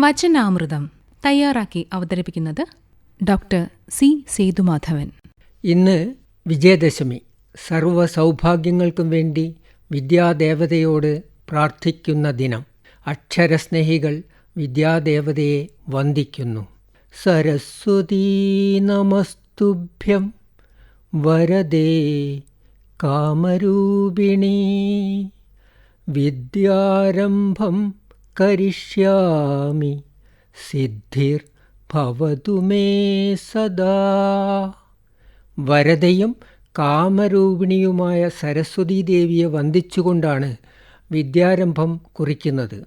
വചനാമൃതം തയ്യാറാക്കി അവതരിപ്പിക്കുന്നത് doctor C Sethumadhavan. ഇന്ന് വിജയദശമി. സർവ സൗഭാഗ്യങ്ങൾക്കും വേണ്ടി വിദ്യാദേവതയോട് പ്രാർത്ഥിക്കുന്ന ദിനം. അക്ഷരസ്നേഹികൾ വിദ്യാദേവതയെ വന്ദിക്കുന്നു. സരസ്വതീ നമസ്തുഭ്യം. വരദേ കാമരൂപിണീ. വിദ്യാരംഭം കരിഷ്യാമി. സിദ്ധിർ ഭവതു മേ സദാ. വരതയും കാമരൂപിണിയുമായ സരസ്വതീ ദേവിയെ വന്ദിച്ചുകൊണ്ടാണ് വിദ്യാരംഭം കുറിക്കുന്നത്.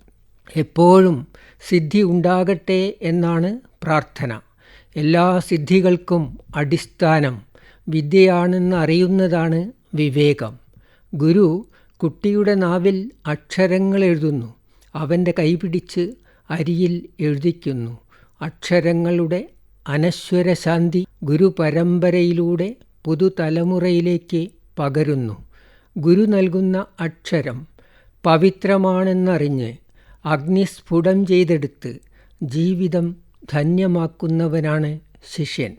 എപ്പോഴും സിദ്ധി ഉണ്ടാകട്ടെ എന്നാണ് പ്രാർത്ഥന. എല്ലാ സിദ്ധികൾക്കും അടിസ്ഥാനം വിദ്യയാണെന്ന് അറിയുന്നതാണ് വിവേകം. ഗുരു കുട്ടിയുടെ നാവിൽ അക്ഷരങ്ങൾ എഴുതുന്നു. അവന്റെ കൈപിടിച്ച് അരിയിൽ എഴുതിക്കുന്നു. അക്ഷരങ്ങളുടെ അനശ്വരശാന്തി ഗുരുപരമ്പരയിലൂടെ പുതുതലമുറയിലേക്ക് പകരുന്നു. ഗുരു നൽകുന്ന അക്ഷരം പവിത്രമാണെന്നറിഞ്ഞ് അഗ്നിസ്ഫുടം ചെയ്തെടുത്ത് ജീവിതം ധന്യമാക്കുന്നവനാണ് ശിഷ്യൻ.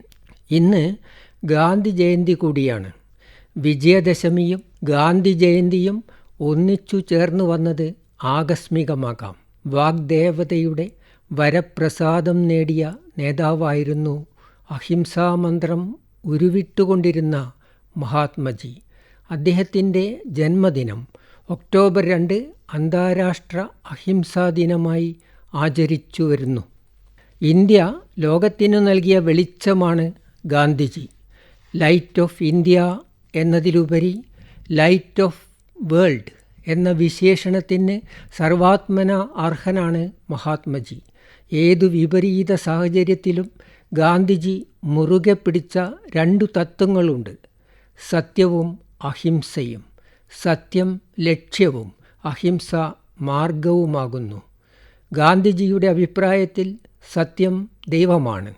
ഇന്ന് ഗാന്ധി ജയന്തി കൂടിയാണ്. വിജയദശമിയും ഗാന്ധി ജയന്തിയും ഒന്നിച്ചു ചേർന്നു വന്നത് ആകസ്മികമാകാം. വാഗ്ദേവതയുടെ വരപ്രസാദം നേടിയ നേതാവായിരുന്നു അഹിംസാമന്ത്രം ഉരുവിട്ടുകൊണ്ടിരുന്ന മഹാത്മജി. അദ്ദേഹത്തിന്റെ ജന്മദിനം ഒക്ടോബർ രണ്ട് അന്താരാഷ്ട്ര അഹിംസാ ദിനമായി ആചരിച്ചു വരുന്നു ഇന്ത്യ ലോകത്തിനു നൽകിയ വെളിച്ചമാണ് ഗാന്ധിജി. ലൈറ്റ് ഓഫ് ഇന്ത്യ എന്നതിലുപരി ലൈറ്റ് ഓഫ് വേൾഡ് എന്ന വിശേഷണത്തിന് സർവാത്മന അർഹനാണ് മഹാത്മജി. ഏതു വിപരീത സാഹചര്യത്തിലും ഗാന്ധിജി മുറുകെ പിടിച്ച രണ്ടു തത്വങ്ങളുണ്ട്. സത്യവും അഹിംസയും. സത്യം ലക്ഷ്യവും. അഹിംസ മാർഗവുമാകുന്നു. ഗാന്ധിജിയുടെ അഭിപ്രായത്തിൽ സത്യം ദൈവമാണ്.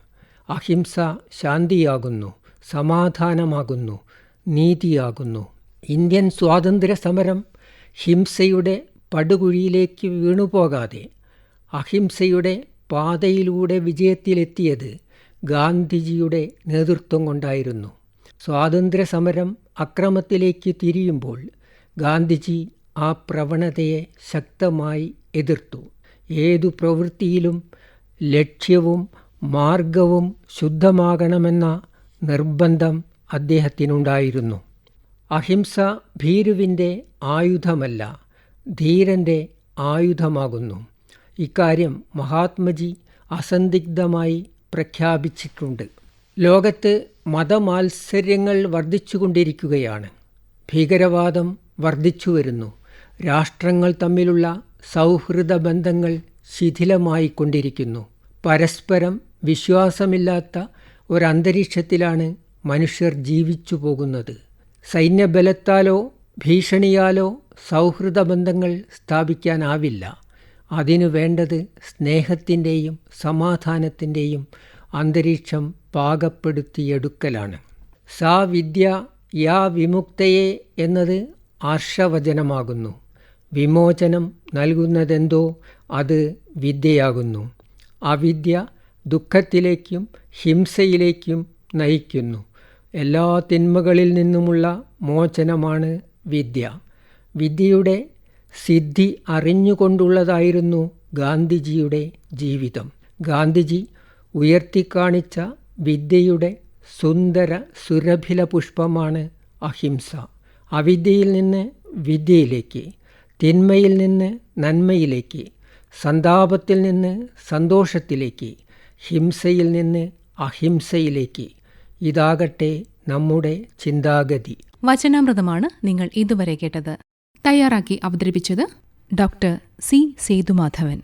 അഹിംസ ശാന്തിയാകുന്നു. സമാധാനമാകുന്നു. നീതിയാകുന്നു. ഇന്ത്യൻ സ്വാതന്ത്ര്യ സമരം ഹിംസയുടെ പടുകുഴിയിലേക്ക് വീണുപോകാതെ അഹിംസയുടെ പാതയിലൂടെ വിജയത്തിലെത്തിയത് ഗാന്ധിജിയുടെ നേതൃത്വം കൊണ്ടായിരുന്നു. സ്വാതന്ത്ര്യ സമരം അക്രമത്തിലേക്ക് തിരിയുമ്പോൾ ഗാന്ധിജി ആ പ്രവണതയെ ശക്തമായി എതിർത്തു. ഏതു പ്രവൃത്തിയിലും ലക്ഷ്യവും മാർഗവും ശുദ്ധമാകണമെന്ന നിർബന്ധം അദ്ദേഹത്തിനുണ്ടായിരുന്നു. അഹിംസ ഭീരുവിന്റെ ആയുധമല്ല ധീരന്റെ ആയുധമാകുന്നു. ഇക്കാര്യം മഹാത്മജി അസന്ദിഗ്ധമായി പ്രഖ്യാപിച്ചിട്ടുണ്ട്. ലോകത്ത് മതമാത്സര്യങ്ങൾ വർദ്ധിച്ചുകൊണ്ടിരിക്കുകയാണ്. ഭീകരവാദം വർദ്ധിച്ചു വരുന്നു രാഷ്ട്രങ്ങൾ തമ്മിലുള്ള സൗഹൃദ ബന്ധങ്ങൾ ശിഥിലമായിക്കൊണ്ടിരിക്കുന്നു. പരസ്പരം വിശ്വാസമില്ലാത്ത ഒരന്തരീക്ഷത്തിലാണ് മനുഷ്യർ ജീവിച്ചു പോകുന്നത് സൈന്യബലത്താലോ ഭീഷണിയാലോ സൗഹൃദ ബന്ധങ്ങൾ സ്ഥാപിക്കാനാവില്ല. അതിനു വേണ്ടത് സ്നേഹത്തിന്റെയും സമാധാനത്തിന്റെയും അന്തരീക്ഷം പാകപ്പെടുത്തിയെടുക്കലാണ്. സാ വിദ്യ യാ വിമുക്തയെ എന്നത് ആർഷവചനമാകുന്നു. വിമോചനം നൽകുന്നതെന്തോ അത് വിദ്യയാകുന്നു. അവിദ്യ ദുഃഖത്തിലേക്കും ഹിംസയിലേക്കും നയിക്കുന്നു. എല്ലാ തിന്മകളിൽ നിന്നുമുള്ള മോചനമാണ് വിദ്യ. വിദ്യയുടെ സിദ്ധി അറിഞ്ഞുകൊണ്ടുള്ളതായിരുന്നു ഗാന്ധിജിയുടെ ജീവിതം. ഗാന്ധിജി ഉയർത്തിക്കാണിച്ച വിദ്യയുടെ സുന്ദര സുരഭില പുഷ്പമാണ് അഹിംസ. അവിദ്യയിൽ നിന്ന് വിദ്യയിലേക്ക് തിന്മയിൽ നിന്ന് നന്മയിലേക്ക് സന്താപത്തിൽ നിന്ന് സന്തോഷത്തിലേക്ക് ഹിംസയിൽ നിന്ന് അഹിംസയിലേക്ക് ഇതാകട്ടെ നമ്മുടെ ചിന്താഗതി. വചനാമൃതമാണ് നിങ്ങൾ ഇതുവരെ കേട്ടത്. തയ്യാറാക്കി അവതരിപ്പിച്ചത് ഡോക്ടർ സി സേതുമാധവൻ.